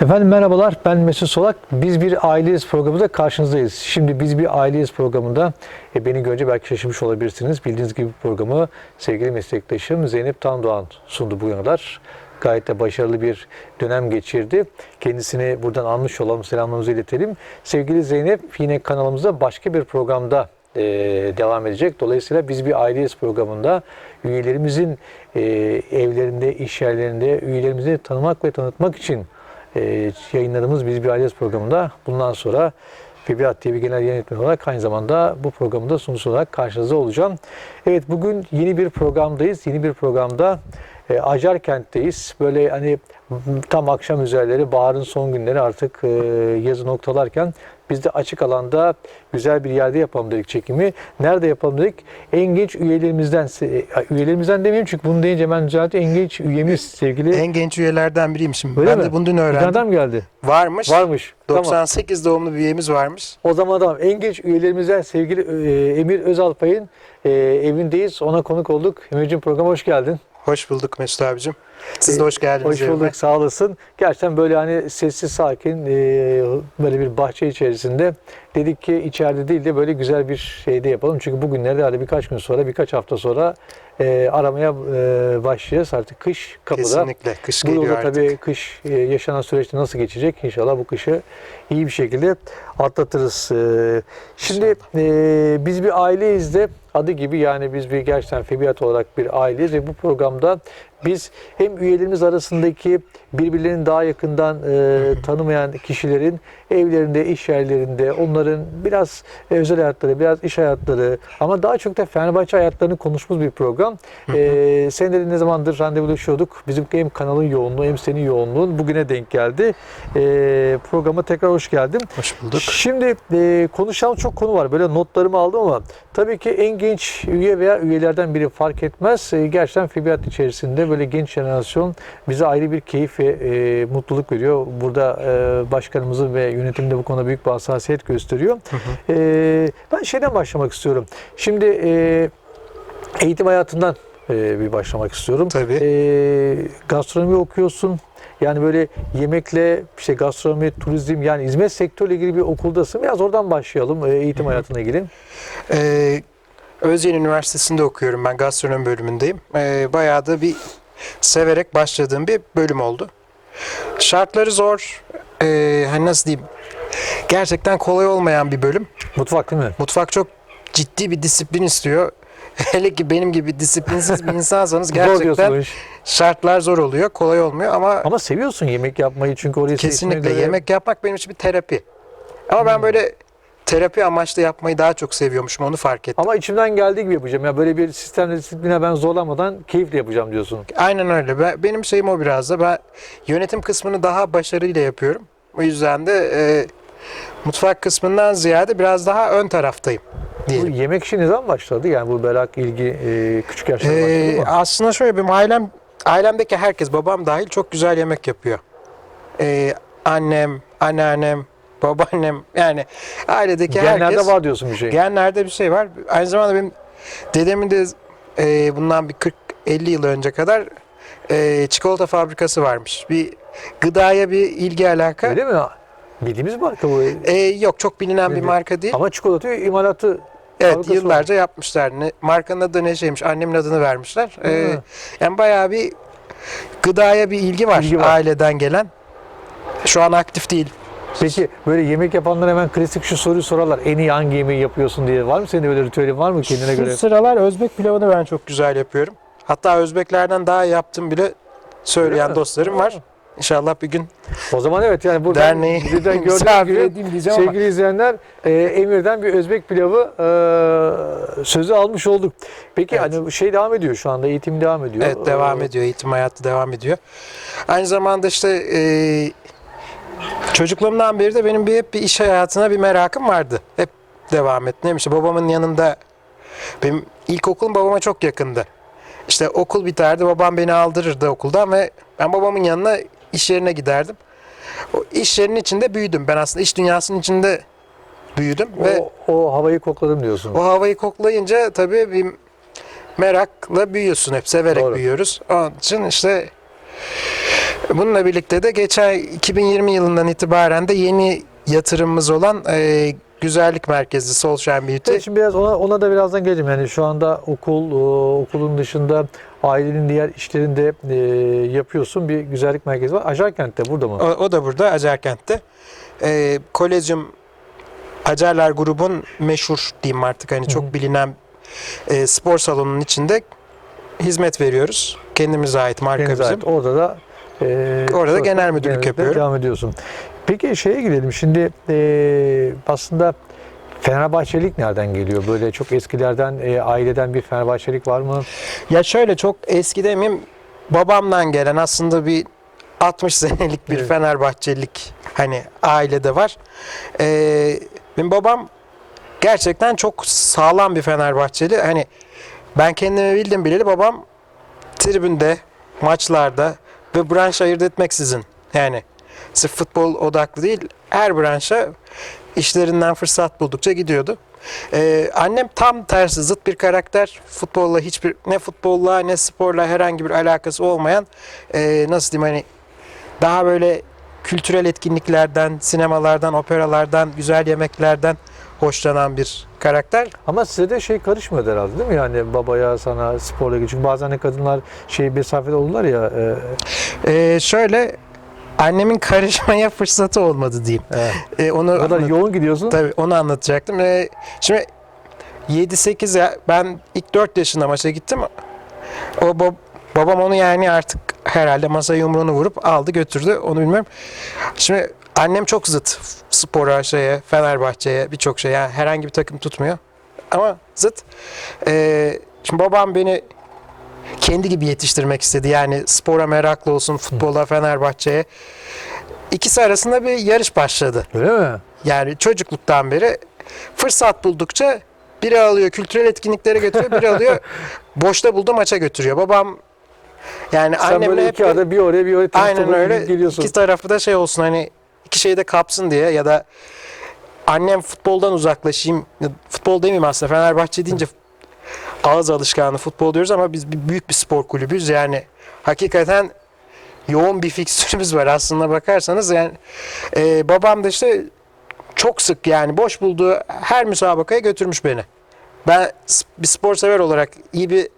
Efendim merhabalar ben Mesut Solak. Biz bir aileyiz programında karşınızdayız. Şimdi biz bir aileyiz programında e, beni görünce belki şaşırmış olabilirsiniz. Bildiğiniz gibi programı sevgili meslektaşım Zeynep Tandoğan sundu bu kadar. Gayet de başarılı bir dönem geçirdi. Kendisini buradan almış olalım, selamlarımızı iletelim. Sevgili Zeynep yine kanalımızda başka bir programda e, devam edecek. Dolayısıyla biz bir aileyiz programında üyelerimizin e, evlerinde, iş yerlerinde üyelerimizi tanımak ve tanıtmak için e, yayınladığımız Biz Bir Aileyiz programında bundan sonra Fibrat TV Genel Yayın Yönetmeni olarak aynı zamanda bu programda sunucu olarak karşınızda olacağım. Evet bugün yeni bir programdayız. Yeni bir programda e, Acarkent'teyiz. Böyle hani tam akşam üzerleri, baharın son günleri artık e, yazı noktalarken biz de açık alanda güzel bir yerde yapalım dedik çekimi. Nerede yapalım dedik? En genç üyelerimizden, e, üyelerimizden demeyeyim çünkü bunu deyince hemen düzeltti. En genç üyemiz sevgili. En genç üyelerden biriyim şimdi. Öyle ben mi? de bunu dün Bir öğrendim. adam geldi. Varmış. Varmış. Tamam. 98 doğumlu bir üyemiz varmış. O zaman tamam. En genç üyelerimizden sevgili e, Emir Özalpay'ın e, evindeyiz. Ona konuk olduk. Emir'cim programa hoş geldin. Hoş bulduk Mesut abicim. Siz de Ee, hoş geldiniz. Hoş bulduk, evime. sağ olasın. Gerçekten böyle hani sessiz sakin e, böyle bir bahçe içerisinde dedik ki içeride değil de böyle güzel bir şeyde yapalım. Çünkü bugünlerde hadi birkaç gün sonra, birkaç hafta sonra e, aramaya e, başlayacağız. Artık kış kapıda. Kesinlikle. Kış geliyor yılda artık. tabii kış e, yaşanan süreçte nasıl geçecek? İnşallah bu kışı iyi bir şekilde atlatırız. E, Şimdi e, biz bir aileyiz de adı gibi yani biz bir gerçekten Febiyat olarak bir aileyiz ve bu programda biz hem üyelerimiz arasındaki birbirlerini daha yakından e, tanımayan kişilerin evlerinde, iş yerlerinde onların biraz e, özel hayatları, biraz iş hayatları ama daha çok da Fenerbahçe hayatlarını konuştuğumuz bir program. E, seninle de ne zamandır randevulaşıyorduk. Bizim hem kanalın yoğunluğu hem senin yoğunluğun bugüne denk geldi. E, programa tekrar hoş geldin. Hoş bulduk. Şimdi e, konuşacağım çok konu var. Böyle notlarımı aldım ama tabii ki en genç üye veya üyelerden biri fark etmez. E, gerçekten Fibiyat içerisinde böyle genç jenerasyon bize ayrı bir keyif ve e, mutluluk veriyor. Burada e, başkanımızın ve yönetimde bu konuda büyük bir hassasiyet gösteriyor. E, ben şeyden başlamak istiyorum. Şimdi e, eğitim hayatından e, bir başlamak istiyorum. Tabii. E, gastronomi okuyorsun. Yani böyle yemekle işte gastronomi, turizm yani hizmet sektörüyle ilgili bir okuldasın. Biraz oradan başlayalım e, eğitim hayatına ilgili. Ee, Özyeğin Üniversitesi'nde okuyorum ben. Gastronomi bölümündeyim. Ee, bayağı da bir severek başladığım bir bölüm oldu. Şartları zor. Ee, hani nasıl diyeyim? Gerçekten kolay olmayan bir bölüm. Mutfak değil mi? Mutfak çok ciddi bir disiplin istiyor. Hele ki benim gibi disiplinsiz bir insansanız gerçekten şartlar zor oluyor, kolay olmuyor ama, Ama seviyorsun yemek yapmayı çünkü seçtiğine kesinlikle göre- yemek yapmak benim için bir terapi. Ama ben böyle terapi amaçlı yapmayı daha çok seviyormuşum onu fark ettim. Ama içimden geldiği gibi yapacağım. Ya böyle bir sistemle disipline ben zorlamadan keyifle yapacağım diyorsun. Aynen öyle. Ben, benim şeyim o biraz da. Ben yönetim kısmını daha başarıyla yapıyorum. O yüzden de e, mutfak kısmından ziyade biraz daha ön taraftayım Bu diyelim. yemek işi ne zaman başladı? Yani bu merak, ilgi e, küçük yaşta Ee, başladı mı? aslında şöyle benim ailem ailemdeki herkes babam dahil çok güzel yemek yapıyor. Ee, annem, anneannem, babaannem yani ailedeki Genlerde herkes var diyorsun bir şey. genlerde bir şey var. Aynı zamanda benim dedemin de e, bundan bir 40-50 yıl önce kadar e, çikolata fabrikası varmış. Bir gıdaya bir ilgi alaka. Öyle mi? Bildiğimiz marka bu. E, yok çok bilinen bir Bilmiyorum. marka değil. Ama çikolata imalatı Evet yıllarca yapmışlar. Ne, markanın adı ne şeymiş? Annemin adını vermişler. Ee, Hı. yani bayağı bir gıdaya bir ilgi var, İlgi var. aileden gelen. Şu an aktif değil. Peki böyle yemek yapanlar hemen klasik şu soruyu sorarlar. En iyi hangi yemeği yapıyorsun diye. Var mı senin öyle ritüelin var mı kendine Şu göre? sıralar Özbek pilavını ben çok güzel yapıyorum. Hatta Özbeklerden daha yaptım bile Öyle söyleyen mi? dostlarım var. İnşallah bir gün O zaman evet yani buradan derneği birden gördüğünüz misafir gibi edeyim diyeceğim ama sevgili izleyenler e, Emir'den bir Özbek pilavı e, sözü almış olduk. Peki Evet. hani şey devam ediyor şu anda eğitim devam ediyor. Evet devam Ee, ediyor. Eğitim hayatı devam ediyor. Aynı zamanda işte e, çocukluğumdan beri de benim bir hep bir iş hayatına bir merakım vardı. Hep devam etti. Neymiş? Babamın yanında benim ilkokulum babama çok yakındı. İşte okul biterdi. Babam beni aldırırdı okuldan ve ben babamın yanına iş yerine giderdim. O iş yerinin içinde büyüdüm. Ben aslında iş dünyasının içinde büyüdüm ve O, o havayı kokladım diyorsun. o havayı koklayınca tabii bir merakla büyüyorsun hep severek Doğru. büyüyoruz. Onun için işte Bununla birlikte de geçen 2020 yılından itibaren de yeni yatırımımız olan e, güzellik merkezi Solskjaer Beauty. Evet, şimdi biraz ona, ona da birazdan geleceğim. Yani şu anda okul, e, okulun dışında ailenin diğer işlerini de e, yapıyorsun. Bir güzellik merkezi var. Acarkent'te burada mı? O, o da burada Acarkent'te. E, Kolezyum Acarlar grubun meşhur diyeyim artık hani Hı hı. çok bilinen e, spor salonunun içinde hizmet veriyoruz. Kendimize ait marka Deniz bizim. ait. Orada da e, Orada sonra genel müdürlük yapıyorum. Devam ediyorsun. Peki şeye gidelim. Şimdi e, aslında Fenerbahçelik nereden geliyor? Böyle çok eskilerden, e, aileden bir Fenerbahçelik var mı? Ya şöyle çok eski demeyeyim babamdan gelen aslında bir 60 senelik bir Evet. Fenerbahçelilik hani ailede var. Ee, benim babam gerçekten çok sağlam bir Fenerbahçeli. Hani ben kendimi bildim bileli babam tribünde, maçlarda ve branş ayırt etmeksizin yani sırf futbol odaklı değil her branşa işlerinden fırsat buldukça gidiyordu. Ee, annem tam tersi zıt bir karakter. Futbolla hiçbir ne futbolla ne sporla herhangi bir alakası olmayan ee, nasıl diyeyim hani daha böyle kültürel etkinliklerden, sinemalardan, operalardan, güzel yemeklerden hoşlanan bir karakter. Ama size de şey karışmıyordu herhalde değil mi? Yani babaya, sana, sporla ilgili. Çünkü bazen de kadınlar şey mesafede olurlar ya. E, Ee, şöyle annemin karışmaya fırsatı olmadı diyeyim. e, Ee, onu o kadar yoğun gidiyorsun. Tabii onu anlatacaktım. Ee, şimdi 7-8 ya ben ilk 4 yaşında maça gittim. O bab- babam onu yani artık herhalde masa yumruğunu vurup aldı götürdü. Onu bilmiyorum. Şimdi annem çok zıt spora, şeye, Fenerbahçe'ye birçok şey. Yani herhangi bir takım tutmuyor. Ama zıt. Ee, şimdi babam beni kendi gibi yetiştirmek istedi. Yani spora meraklı olsun, futbola, Fenerbahçe'ye. İkisi arasında bir yarış başladı. Öyle mi? Yani çocukluktan beri fırsat buldukça biri alıyor kültürel etkinliklere götürüyor, biri alıyor boşta buldu maça götürüyor. Babam yani Sen annemle böyle hep iki arada bir oraya bir oraya aynen öyle geliyorsun. iki tarafı da şey olsun hani iki şeyi de kapsın diye ya da annem futboldan uzaklaşayım futbol demeyeyim aslında Fenerbahçe deyince ağız alışkanlığı futbol diyoruz ama biz büyük bir spor kulübüyüz yani hakikaten yoğun bir fikstürümüz var aslında bakarsanız yani e, babam da işte çok sık yani boş bulduğu her müsabakaya götürmüş beni. Ben bir spor sever olarak iyi bir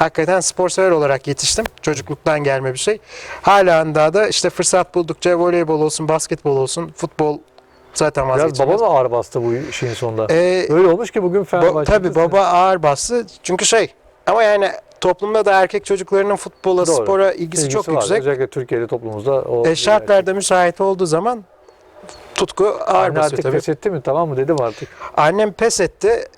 hakikaten spor sever olarak yetiştim. Çocukluktan gelme bir şey. Hala da işte fırsat buldukça voleybol olsun, basketbol olsun, futbol zaten Biraz vazgeçilmez. baba mı ağır bastı bu şeyin sonunda? Ee, Öyle olmuş ki bugün Ba- Fenerbahçe. tabii baba ağır bastı. Çünkü şey ama yani toplumda da erkek çocuklarının futbola, Doğru. spora ilgisi çok var. yüksek. Özellikle Türkiye'de toplumumuzda. O E, şartlarda müsait olduğu zaman tutku ağır Anne basıyor artık tabii. pes etti mi tamam mı dedim artık. Annem pes etti.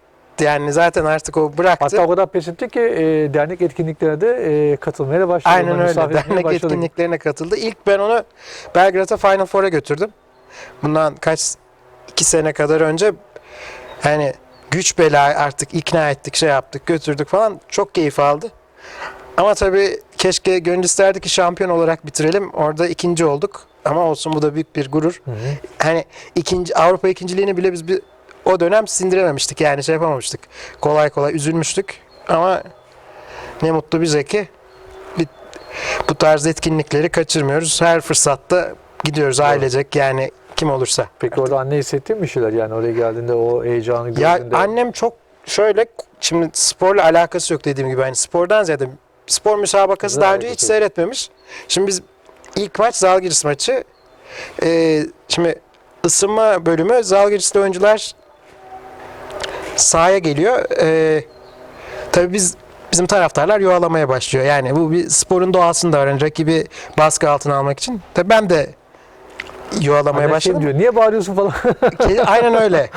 Yani zaten artık o bıraktı. Hatta o kadar pes etti ki e, dernek etkinliklerine de e, katılmaya da başladı. Aynen öyle. Dernek başladı. etkinliklerine katıldı. İlk ben onu Belgrad'a Final Four'a götürdüm. Bundan kaç iki sene kadar önce yani güç bela artık ikna ettik şey yaptık götürdük falan çok keyif aldı. Ama tabii keşke gönül isterdi ki şampiyon olarak bitirelim. Orada ikinci olduk. Ama olsun bu da büyük bir gurur. Hı hı. Hani ikinci Avrupa ikinciliğini bile biz bir o dönem sindirememiştik. Yani şey yapamamıştık. Kolay kolay üzülmüştük. Ama ne mutlu bize ki bu tarz etkinlikleri kaçırmıyoruz. Her fırsatta gidiyoruz ailecek yani kim olursa. Peki orada anne hissettin mi bir şeyler yani oraya geldiğinde o heyecanı Ya gördüğünde? annem çok şöyle şimdi sporla alakası yok dediğim gibi hani spordan ziyade spor müsabakası Güzel daha önce hiç seyretmemiş. Şimdi biz ilk maç Zalgiris maçı. Ee, şimdi ısınma bölümü Zalgiris'te oyuncular sahaya geliyor. Ee, tabii biz bizim taraftarlar yuvalamaya başlıyor. Yani bu bir sporun doğasında var. Yani rakibi baskı altına almak için. Tabii ben de yuvalamaya Annen başladım. şey diyor niye bağırıyorsun falan. Aynen öyle.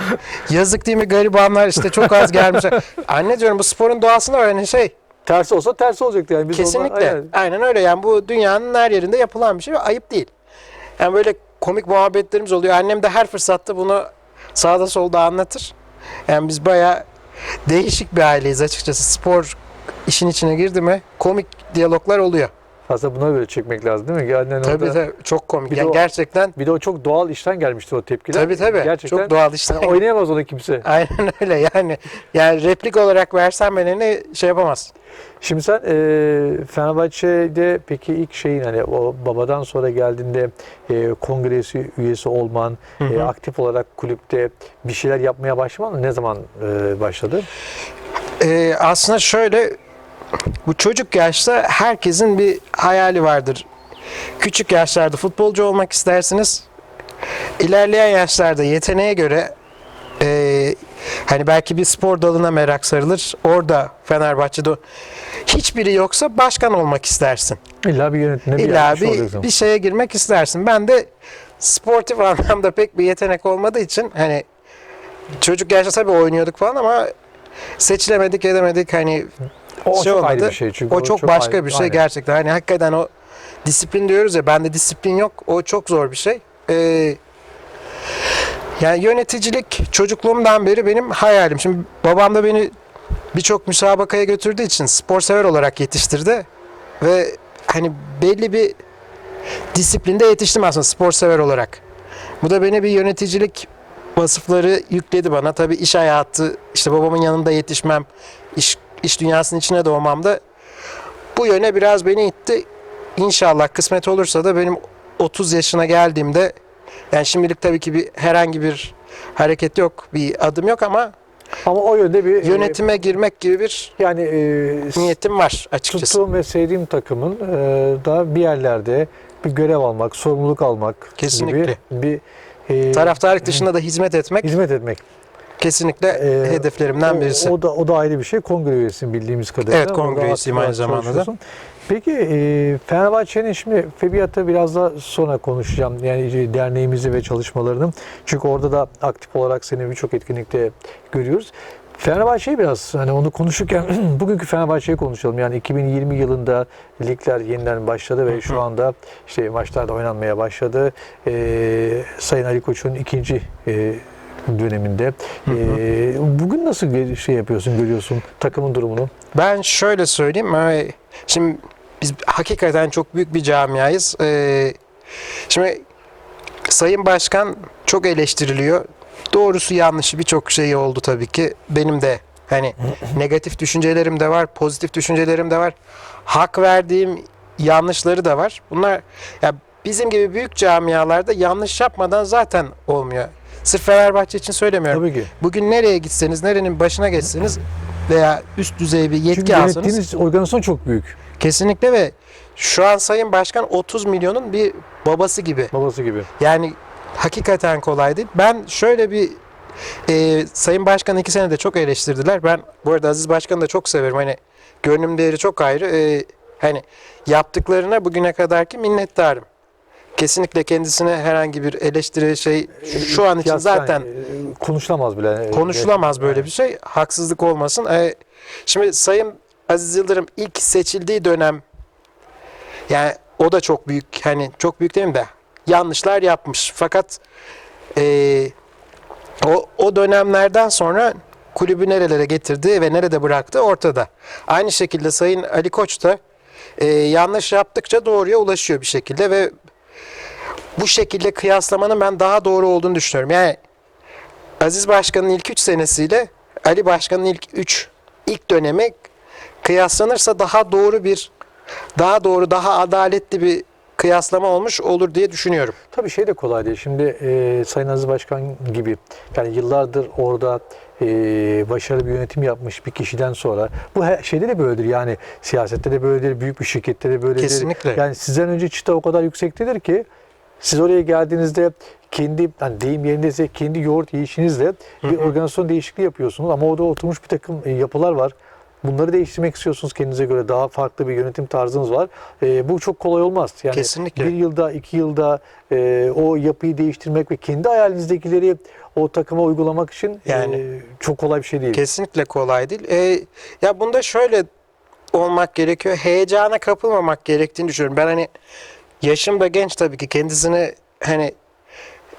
Yazık değil mi garibanlar işte çok az gelmişler. Anne diyorum bu sporun doğasında var. Yani şey tersi olsa tersi olacaktı yani. Biz kesinlikle. normal- aynen. Aynen öyle yani bu dünyanın her yerinde yapılan bir şey ve ayıp değil. Yani böyle komik muhabbetlerimiz oluyor. Annem de her fırsatta bunu sağda solda anlatır. Yani biz baya değişik bir aileyiz açıkçası. Spor işin içine girdi mi komik diyaloglar oluyor. Aslında buna böyle çekmek lazım değil mi? ki Annen Tabii orada- tabii çok komik. Bir Yani o- gerçekten Bir de o çok doğal işten gelmiştir o tepkiler. tabii tabii Gerçekten çok doğal işte. oynayamaz onu kimse. Aynen öyle yani. Yani replik olarak versen ben eline şey yapamaz. Şimdi sen e, Fenerbahçe'de peki ilk şeyin hani o babadan sonra geldiğinde e, kongresi üyesi olman, Hı hı. e, aktif olarak kulüpte bir şeyler yapmaya başlaman ne zaman e, başladı? Ee, aslında şöyle bu çocuk yaşta herkesin bir hayali vardır. Küçük yaşlarda futbolcu olmak istersiniz. İlerleyen yaşlarda yeteneğe göre ee, hani belki bir spor dalına merak sarılır. Orada Fenerbahçe'de hiçbiri yoksa başkan olmak istersin. İlla bir yönetimde bir İlla bir, bir şeye girmek istersin. Ben de sportif anlamda pek bir yetenek olmadığı için hani çocuk yaşta tabii oynuyorduk falan ama seçilemedik edemedik hani o şey çok ayrı olmadı. bir şey çünkü. o çok başka ayrı- bir şey aynen. gerçekten. Hani hakikaten o disiplin diyoruz ya bende disiplin yok. O çok zor bir şey. Ee, yani yöneticilik çocukluğumdan beri benim hayalim. Şimdi babam da beni birçok müsabakaya götürdüğü için spor sever olarak yetiştirdi. Ve hani belli bir disiplinde yetiştim aslında spor sever olarak. Bu da beni bir yöneticilik vasıfları yükledi bana. Tabii iş hayatı, işte babamın yanında yetişmem, iş, iş dünyasının içine doğmam da bu yöne biraz beni itti. İnşallah kısmet olursa da benim 30 yaşına geldiğimde yani şimdilik tabii ki bir herhangi bir hareket yok, bir adım yok ama Ama o yönde bir e, yönetime girmek gibi bir yani e, niyetim var açıkçası. tuttuğum ve sevdiğim takımın e, da bir yerlerde bir görev almak, sorumluluk almak Kesinlikle. gibi bir e, Taraftarlık dışında da hizmet etmek hizmet etmek. Kesinlikle Ee, hedeflerimden O- birisi. O, da o da ayrı bir şey. Kongre üyesisin bildiğimiz kadarıyla. Evet, kongre üyesiyim aynı zamanda da. Peki e, Fenerbahçe'nin şimdi Febiyat'ta biraz da sonra konuşacağım. Yani derneğimizi ve çalışmalarını. Çünkü orada da aktif olarak seni birçok etkinlikte görüyoruz. Fenerbahçe'yi biraz hani onu konuşurken bugünkü Fenerbahçe'yi konuşalım. Yani 2020 yılında ligler yeniden başladı ve şu anda işte maçlar da oynanmaya başladı. Ee, Sayın Ali Koç'un ikinci e, döneminde. Ee, bugün nasıl şey yapıyorsun, görüyorsun takımın durumunu? Ben şöyle söyleyeyim. ee, Şimdi biz hakikaten çok büyük bir camiayız. Ee, Şimdi Sayın Başkan çok eleştiriliyor. Doğrusu yanlışı birçok şey oldu tabii ki. Benim de hani negatif düşüncelerim de var, pozitif düşüncelerim de var. Hak verdiğim yanlışları da var. Bunlar ya bizim gibi büyük camialarda yanlış yapmadan zaten olmuyor. Sırf Fenerbahçe için söylemiyorum. Tabii ki. Bugün nereye gitseniz, nerenin başına geçseniz veya üst düzey bir yetki Çünkü alsanız yönettiğiniz organizasyon çok büyük. kesinlikle ve şu an Sayın Başkan 30 milyonun bir babası gibi. Babası gibi. Yani hakikaten kolay değil. Ben şöyle bir e, Sayın Başkan iki sene de çok eleştirdiler. Ben bu arada Aziz Başkan'ı da çok severim. Hani gönlüm değeri çok ayrı. E, hani yaptıklarına bugüne kadarki minnettarım. Kesinlikle kendisine herhangi bir eleştiri şey şu an için zaten e, konuşulamaz bile. Konuşulamaz böyle bir şey. Haksızlık olmasın. Şimdi Sayın Aziz Yıldırım ilk seçildiği dönem yani o da çok büyük hani çok büyük değil mi de yanlışlar yapmış. Fakat ee, o, o dönemlerden sonra kulübü nerelere getirdi ve nerede bıraktı ortada. Aynı şekilde Sayın Ali Koç da ee, yanlış yaptıkça doğruya ulaşıyor bir şekilde ve bu şekilde kıyaslamanın ben daha doğru olduğunu düşünüyorum. Yani Aziz Başkan'ın ilk 3 senesiyle Ali Başkan'ın ilk 3 ilk dönemi kıyaslanırsa daha doğru bir daha doğru daha adaletli bir kıyaslama olmuş olur diye düşünüyorum. Tabii şey de kolay değil. Şimdi e, Sayın Aziz Başkan gibi yani yıllardır orada e, başarılı bir yönetim yapmış bir kişiden sonra bu her şeyde de böyledir. Yani siyasette de böyledir, büyük bir şirkette de böyledir. Kesinlikle. Yani sizden önce çıta o kadar yüksektedir ki siz oraya geldiğinizde kendi hani deyim yerindeyse kendi yoğurt yiyişinizle bir organizasyon değişikliği yapıyorsunuz ama orada oturmuş bir takım e, yapılar var. Bunları değiştirmek istiyorsunuz kendinize göre daha farklı bir yönetim tarzınız var. E, bu çok kolay olmaz. Yani Kesinlikle. bir yılda, iki yılda e, o yapıyı değiştirmek ve kendi hayalinizdekileri o takıma uygulamak için Yani. e, çok kolay bir şey değil. Kesinlikle kolay değil. Ee, ya bunda şöyle olmak gerekiyor. Heyecana kapılmamak gerektiğini düşünüyorum. Ben hani yaşım da genç tabii ki kendisini hani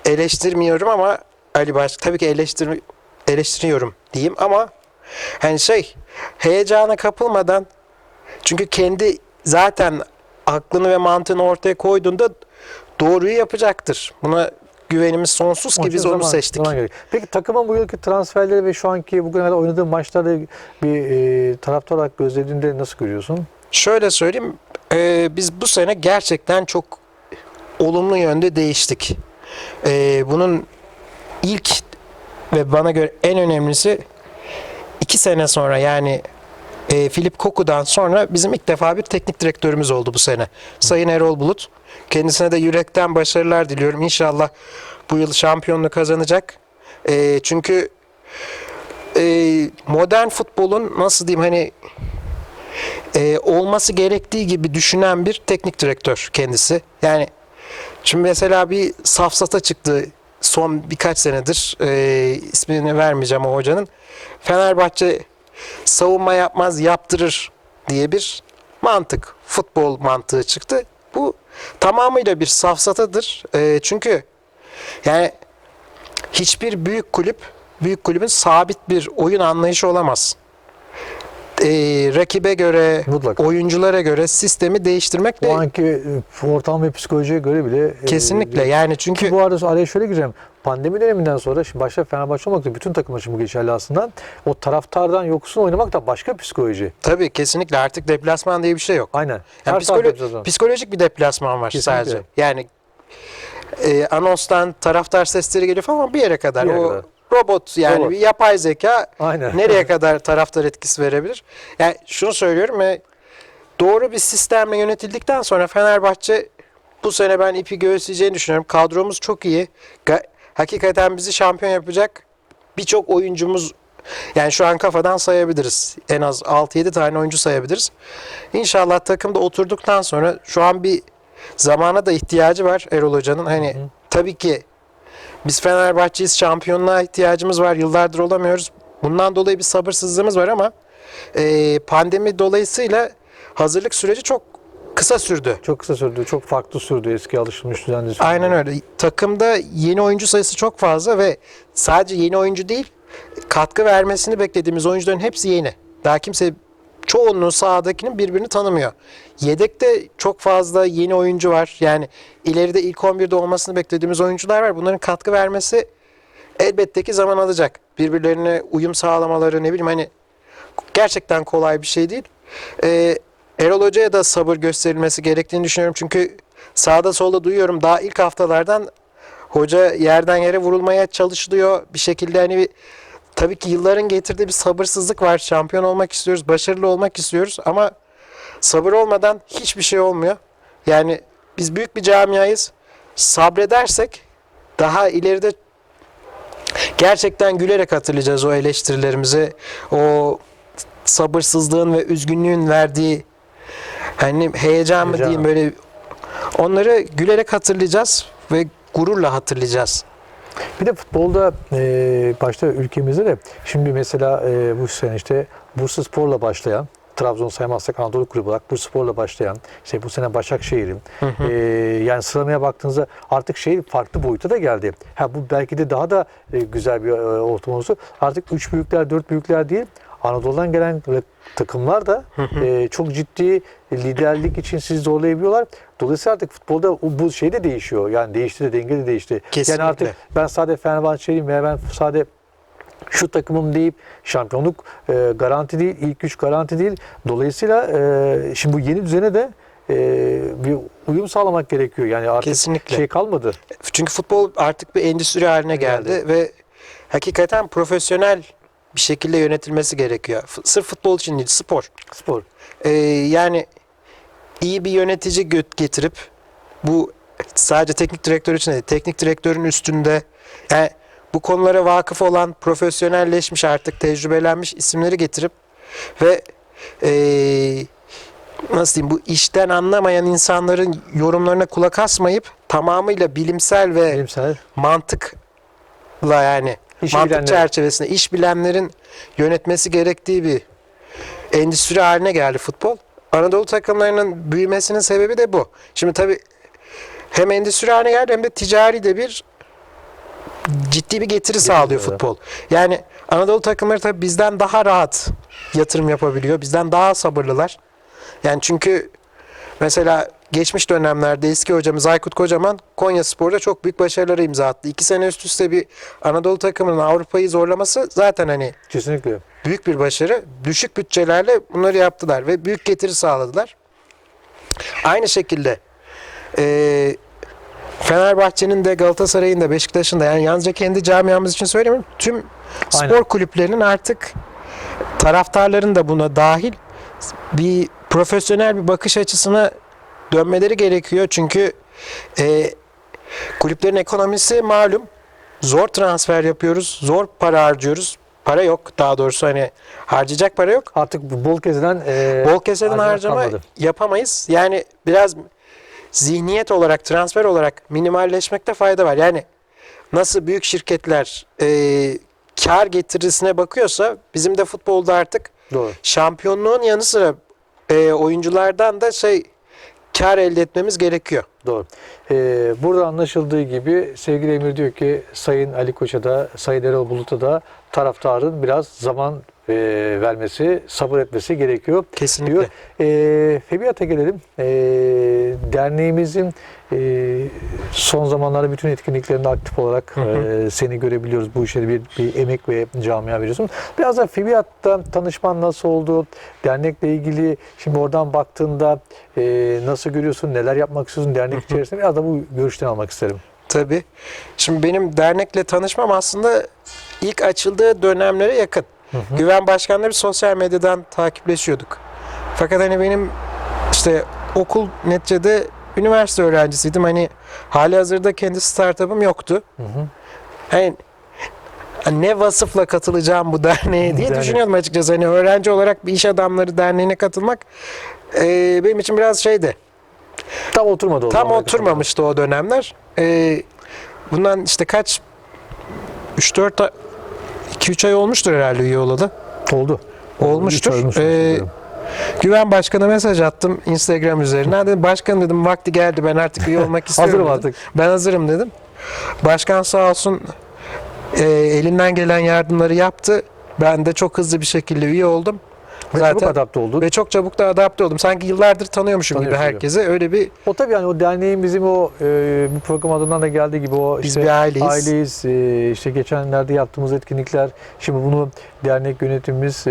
eleştirmiyorum ama Ali Baş tabii ki eleştir eleştiriyorum diyeyim ama hani şey heyecana kapılmadan çünkü kendi zaten aklını ve mantığını ortaya koyduğunda doğruyu yapacaktır. Buna güvenimiz sonsuz ki biz onu zaman- seçtik. zaman. Peki takımın bu yılki transferleri ve şu anki bugüne kadar oynadığı maçları bir e, taraftar olarak gözlediğinde nasıl görüyorsun? Şöyle söyleyeyim, e, biz bu sene gerçekten çok olumlu yönde değiştik. E, bunun ilk ve bana göre en önemlisi iki sene sonra yani e, Filip Koku'dan sonra bizim ilk defa bir teknik direktörümüz oldu bu sene. Sayın Erol Bulut. Kendisine de yürekten başarılar diliyorum. İnşallah bu yıl şampiyonluğu kazanacak. E, çünkü e, modern futbolun nasıl diyeyim hani e, olması gerektiği gibi düşünen bir teknik direktör kendisi. Yani şimdi mesela bir safsata çıktı son birkaç senedir e, ismini vermeyeceğim o hocanın. Fenerbahçe savunma yapmaz yaptırır diye bir mantık futbol mantığı çıktı. Bu tamamıyla bir safsatadır. E, çünkü yani hiçbir büyük kulüp büyük kulübün sabit bir oyun anlayışı olamaz. E, rakibe göre, Mutlaka. oyunculara göre sistemi değiştirmek de O anki e, ortam ve psikolojiye göre bile e, kesinlikle yani çünkü bu arada araya şöyle gireceğim. Pandemi döneminden sonra şimdi başta Fenerbahçe olmak bütün takımlar için bu geçerli aslında. O taraftardan yoksun oynamak da başka psikoloji. tabii kesinlikle artık deplasman diye bir şey yok. Aynen. Yani psikolo- psikolojik bir deplasman var Kesinlikle. sadece. Yani e, anonstan taraftar sesleri geliyor falan bir yere kadar. Bir yere o kadar. Robot yani Robot. bir yapay zeka Aynen. nereye kadar taraftar etkisi verebilir? Yani şunu söylüyorum ve doğru bir sistemle yönetildikten sonra Fenerbahçe bu sene ben ipi göğüsleyeceğini düşünüyorum. Kadromuz çok iyi. Hakikaten bizi şampiyon yapacak birçok oyuncumuz yani şu an kafadan sayabiliriz. En az 6-7 tane oyuncu sayabiliriz. İnşallah takımda oturduktan sonra şu an bir zamana da ihtiyacı var Erol Hoca'nın. Hani Hı hı. tabii ki biz Fenerbahçe'yiz, şampiyonluğa ihtiyacımız var. Yıllardır olamıyoruz. Bundan dolayı bir sabırsızlığımız var ama e, pandemi dolayısıyla hazırlık süreci çok kısa sürdü. Çok kısa sürdü. Çok farklı sürdü eski alışılmış düzenli sürdü. Aynen öyle. Takımda yeni oyuncu sayısı çok fazla ve sadece yeni oyuncu değil, katkı vermesini beklediğimiz oyuncuların hepsi yeni. Daha kimse çoğunluğu sahadakinin birbirini tanımıyor. Yedekte çok fazla yeni oyuncu var. Yani ileride ilk 11'de olmasını beklediğimiz oyuncular var. Bunların katkı vermesi elbette ki zaman alacak. Birbirlerine uyum sağlamaları ne bileyim hani gerçekten kolay bir şey değil. Ee, Erol Hoca'ya da sabır gösterilmesi gerektiğini düşünüyorum. Çünkü sağda solda duyuyorum daha ilk haftalardan hoca yerden yere vurulmaya çalışılıyor. Bir şekilde hani bir, tabii ki yılların getirdiği bir sabırsızlık var. Şampiyon olmak istiyoruz, başarılı olmak istiyoruz ama sabır olmadan hiçbir şey olmuyor. Yani biz büyük bir camiayız. Sabredersek daha ileride gerçekten gülerek hatırlayacağız o eleştirilerimizi. O sabırsızlığın ve üzgünlüğün verdiği hani heyecan mı diyeyim böyle onları gülerek hatırlayacağız ve gururla hatırlayacağız. Bir de futbolda e, başta ülkemizde de şimdi mesela e, bu sene işte Bursa Spor'la başlayan Trabzon saymazsak Anadolu Kulübü olarak Bursa Spor'la başlayan işte bu sene Başakşehir'in e, yani sıralamaya baktığınızda artık şey farklı boyuta da geldi. Ha bu belki de daha da e, güzel bir e, ortam olursa artık üç büyükler dört büyükler değil Anadolu'dan gelen takımlar da e, çok ciddi liderlik için sizi zorlayabiliyorlar. Dolayısıyla artık futbolda bu şey de değişiyor. Yani değişti de denge de değişti. Kesinlikle. Yani artık ben sadece Fenerbahçeliyim veya ben sadece şu takımım deyip şampiyonluk e, garanti değil, ilk üç garanti değil. Dolayısıyla e, şimdi bu yeni düzene de e, bir uyum sağlamak gerekiyor. Yani artık Kesinlikle. şey kalmadı. Çünkü futbol artık bir endüstri haline geldi, Geldi. ve hakikaten profesyonel bir şekilde yönetilmesi gerekiyor. F- sırf futbol için değil, spor. Spor. Ee, yani iyi bir yönetici gö- getirip bu sadece teknik direktör için değil, teknik direktörün üstünde yani bu konulara vakıf olan, profesyonelleşmiş artık tecrübelenmiş isimleri getirip ve ee, nasıl diyeyim bu işten anlamayan insanların yorumlarına kulak asmayıp tamamıyla bilimsel ve Bilimsel. mantıkla yani İşi mantık bilenler. çerçevesinde iş bilenlerin yönetmesi gerektiği bir endüstri haline geldi futbol. Anadolu takımlarının büyümesinin sebebi de bu. Şimdi tabii hem endüstri haline geldi hem de ticari de bir ciddi bir getiri sağlıyor evet. futbol. Yani Anadolu takımları tabii bizden daha rahat yatırım yapabiliyor. Bizden daha sabırlılar. Yani çünkü mesela geçmiş dönemlerde eski hocamız Aykut Kocaman Konya Spor'da çok büyük başarılara imza attı. İki sene üst üste bir Anadolu takımının Avrupa'yı zorlaması zaten hani Kesinlikle. büyük bir başarı. Düşük bütçelerle bunları yaptılar ve büyük getiri sağladılar. Aynı şekilde eee, Fenerbahçe'nin de Galatasaray'ın da Beşiktaş'ın da yani yalnızca kendi camiamız için söylemiyorum. Tüm spor Aynen. kulüplerinin artık taraftarların da buna dahil bir profesyonel bir bakış açısına dönmeleri gerekiyor. Çünkü eee, kulüplerin ekonomisi malum. Zor transfer yapıyoruz. Zor para harcıyoruz. Para yok daha doğrusu hani harcayacak para yok. Artık bol kesilen e, Bol keseden harcama kalmadı. yapamayız. Yani biraz zihniyet olarak, transfer olarak minimalleşmekte fayda var. Yani nasıl büyük şirketler e, kar getirisine bakıyorsa bizim de futbolda artık Doğru. şampiyonluğun yanı sıra e, oyunculardan da şey kar elde etmemiz gerekiyor. Doğru. Ee, burada anlaşıldığı gibi sevgili Emir diyor ki Sayın Ali Koç'a da Sayın Erol Bulut'a da taraftarın biraz zaman e, vermesi, sabır etmesi gerekiyor Kesinlikle. diyor. E, Febiyat'a gelelim. E, derneğimizin e, son zamanlarda bütün etkinliklerinde aktif olarak Hı hı. e, seni görebiliyoruz. Bu işe bir, bir emek ve camia veriyorsun. Biraz da Febiyat'ta tanışman nasıl oldu? Dernekle ilgili şimdi oradan baktığında e, nasıl görüyorsun? Neler yapmak istiyorsun dernek içerisinde? Biraz da bu görüşten almak isterim. Tabii. Şimdi benim dernekle tanışmam aslında ilk açıldığı dönemlere yakın. Güven Başkan'la bir sosyal medyadan takipleşiyorduk. Fakat hani benim işte okul neticede üniversite öğrencisiydim. Hani hali hazırda kendi startup'ım yoktu. Hı hı. Hani hani ne vasıfla katılacağım bu derneğe diye Dernek. düşünüyordum açıkçası. Hani öğrenci olarak bir iş adamları derneğine katılmak eee, benim için biraz şeydi. Tam oturmadı o Tam oturmamıştı o dönemler. Ee, bundan işte kaç 3-4 2-3 ay olmuştur herhalde üye olalı. Oldu. Olmuştur. Üç ay olmuş Ee, sanıyorum. Güven Başkan'a mesaj attım Instagram üzerinden. Dedim başkan dedim vakti geldi ben artık üye olmak istiyorum. Hazırım artık. Ben hazırım dedim. Başkan sağ olsun e, elinden gelen yardımları yaptı. Ben de çok hızlı bir şekilde üye oldum. Ve çabuk Zaten adapte oldun. ve çok çabuk da adapte oldum. Sanki yıllardır tanıyormuşum gibi Tanıyorsun gibi. herkese. Öyle bir O tabii yani o derneğin bizim o e, bu program adından da geldiği gibi o biz işte bir aileyiz. aileyiz. E, işte geçenlerde yaptığımız etkinlikler. Şimdi bunu dernek yönetimimiz e,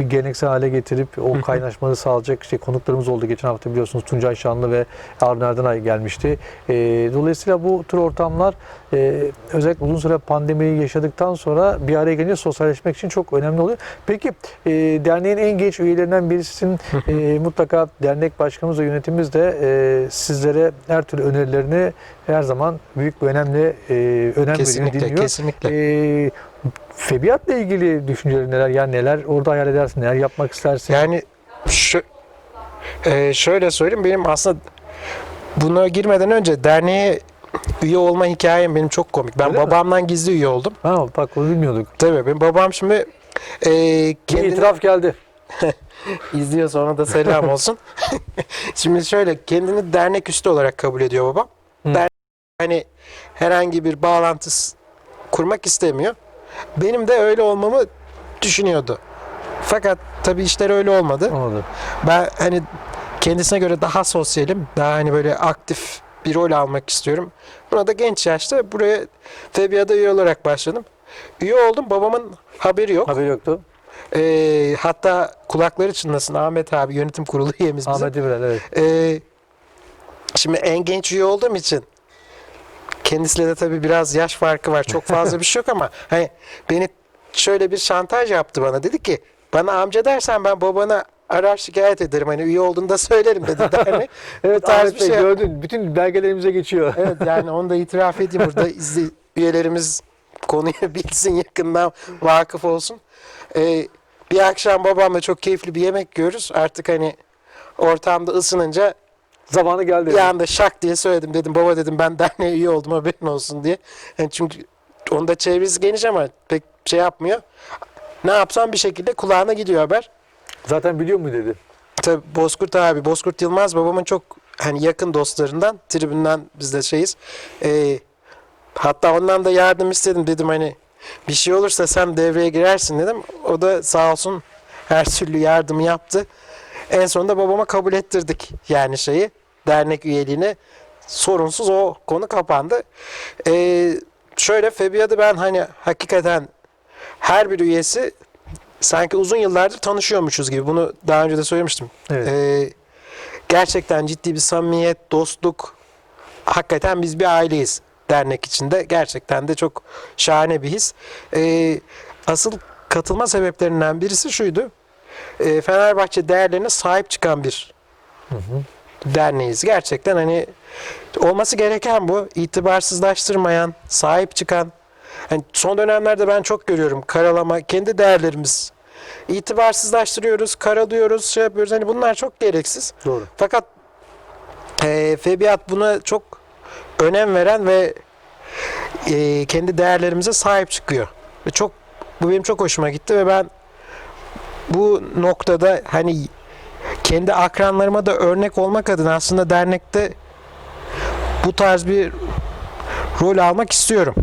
bir geleneksel hale getirip o kaynaşmayı sağlayacak işte konuklarımız oldu. Geçen hafta biliyorsunuz Tuncay Şanlı ve Harun Erdenay gelmişti. E, dolayısıyla bu tür ortamlar e, özellikle uzun süre pandemiyi yaşadıktan sonra bir araya gelince sosyalleşmek için çok önemli oluyor. Peki e, derneğin en genç üyelerinden birisisin. E, mutlaka dernek başkanımız ve yönetimimiz de e, sizlere her türlü önerilerini her zaman büyük bir önemli e, önem veriyor, kesinlikle dinliyor. kesinlikle. E, Febiyat'la ilgili düşüncelerin neler? Yani neler orada hayal edersin, neler yapmak istersin? Yani şu, e, şöyle söyleyeyim benim aslında buna girmeden önce derneğe üye olma hikayem benim çok komik. Ben Öyle mi? babamdan gizli üye oldum. Ha, bak onu bilmiyorduk. Tabii benim babam şimdi e, Bir kendini itiraf geldi. izliyorsa ona da selam olsun. şimdi şöyle kendini dernek üstü olarak kabul ediyor babam. Hı. Dernek hani herhangi bir bağlantısı kurmak istemiyor. Benim de öyle olmamı düşünüyordu. Fakat tabii işler öyle olmadı. Anladım. Ben hani kendisine göre daha sosyalim, daha hani böyle aktif bir rol almak istiyorum. Buna da genç yaşta buraya Febiya'da üye olarak başladım. Üye oldum. Babamın haberi yok. Haberi yoktu. Ee, hatta kulakları çınlasın Ahmet abi yönetim kurulu üyemiz bizim. Ahmet İbrahim evet. Ee, şimdi en genç üye olduğum için kendisiyle de tabii biraz yaş farkı var. Çok fazla bir şey yok ama hani beni şöyle bir şantaj yaptı bana. Dedi ki bana amca dersen ben babana arar şikayet ederim. Hani üye olduğunda söylerim dedi dernek. Evet Ahmet bir Bey şey- gördün. Bütün belgelerimize geçiyor. Evet yani onu da itiraf edeyim burada izle, üyelerimiz konuyu bilsin yakından vakıf olsun. Ee, bir akşam babamla çok keyifli bir yemek yiyoruz. Artık hani ortamda ısınınca Zamanı geldi. bir anda şak diye söyledim. Dedim baba dedim ben derneğe üye oldum haberin olsun diye. Yani çünkü onda çevresi geniş ama pek şey yapmıyor. Ne yapsam bir şekilde kulağına gidiyor haber. Zaten biliyor mu dedi. Tabii Bozkurt abi, Bozkurt Yılmaz babamın çok hani yakın dostlarından, tribünden biz de şeyiz. Ee, hatta ondan da yardım istedim dedim hani bir şey olursa sen devreye girersin dedim. O da sağ olsun her türlü yardım yaptı. En sonunda babama kabul ettirdik yani şeyi. dernek üyeliğine sorunsuz o konu kapandı. Ee, şöyle Febiya'da ben hani hakikaten her bir üyesi sanki uzun yıllardır tanışıyormuşuz gibi. Bunu daha önce de söylemiştim. Evet. Ee, gerçekten ciddi bir samimiyet, dostluk. Hakikaten biz bir aileyiz dernek içinde. Gerçekten de çok şahane bir his. Ee, asıl katılma sebeplerinden birisi şuydu. Ee, Fenerbahçe değerlerine sahip çıkan bir derneğiz. Gerçekten hani olması gereken bu. İtibarsızlaştırmayan, sahip çıkan. Hani son dönemlerde ben çok görüyorum karalama, kendi değerlerimiz. İtibarsızlaştırıyoruz, karalıyoruz, şey yapıyoruz. Hani bunlar çok gereksiz. Doğru. Fakat e, Febiyat buna çok önem veren ve e, kendi değerlerimize sahip çıkıyor. Ve çok bu benim çok hoşuma gitti ve ben bu noktada hani kendi akranlarıma da örnek olmak adına aslında dernekte bu tarz bir rol almak istiyorum.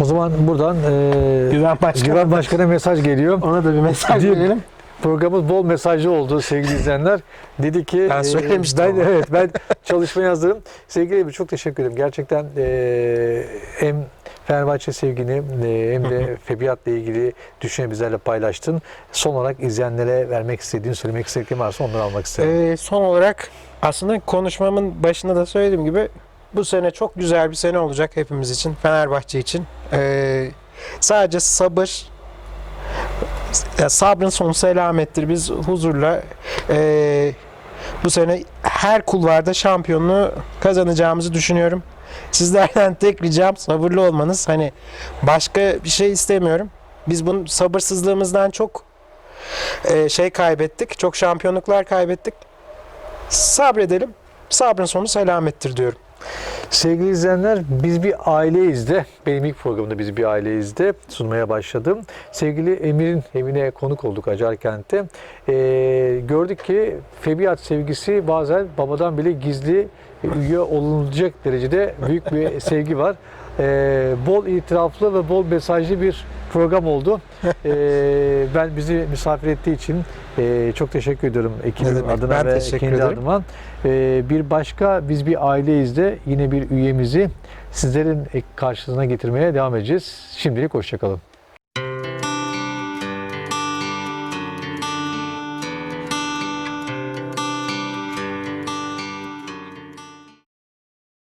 O zaman buradan e, Güven Başkanı. Güven Başkan'a mesaj geliyor. Ona da bir mesaj verelim. Programımız bol mesajlı oldu sevgili izleyenler. Dedi ki Ben e, söylemiştim ben, ama. evet ben çalışmaya hazırım. Sevgili Ebru çok teşekkür ederim. Gerçekten e, hem Fenerbahçe sevgini e, hem de Febiyat'la ilgili düşünce bizlerle paylaştın. Son olarak izleyenlere vermek istediğin, söylemek istediklerin varsa onları almak isterim. Ee, son olarak aslında konuşmamın başında da söylediğim gibi bu sene çok güzel bir sene olacak hepimiz için, Fenerbahçe için. Ee, sadece sabır, sabrın sonu selamettir. Biz huzurla ee, bu sene her kulvarda şampiyonluğu kazanacağımızı düşünüyorum. Sizlerden tek ricam sabırlı olmanız. Hani başka bir şey istemiyorum. Biz bunun sabırsızlığımızdan çok ee, şey kaybettik. Çok şampiyonluklar kaybettik. Sabredelim. Sabrın sonu selamettir diyorum. Sevgili izleyenler biz bir aileyiz de benim ilk programda biz bir aileyiz de sunmaya başladım. Sevgili Emir'in evine konuk olduk Acarkent'te. Ee, gördük ki Febiyat sevgisi bazen babadan bile gizli üye olunacak derecede büyük bir sevgi var. Ee, bol itiraflı ve bol mesajlı bir program oldu. Ee, ben bizi misafir ettiği için e, çok teşekkür ediyorum ekibim adına ben ve kendi ederim. adıma. Ee, bir başka biz bir aileyiz de yine bir üyemizi sizlerin karşısına getirmeye devam edeceğiz. Şimdilik hoşçakalın.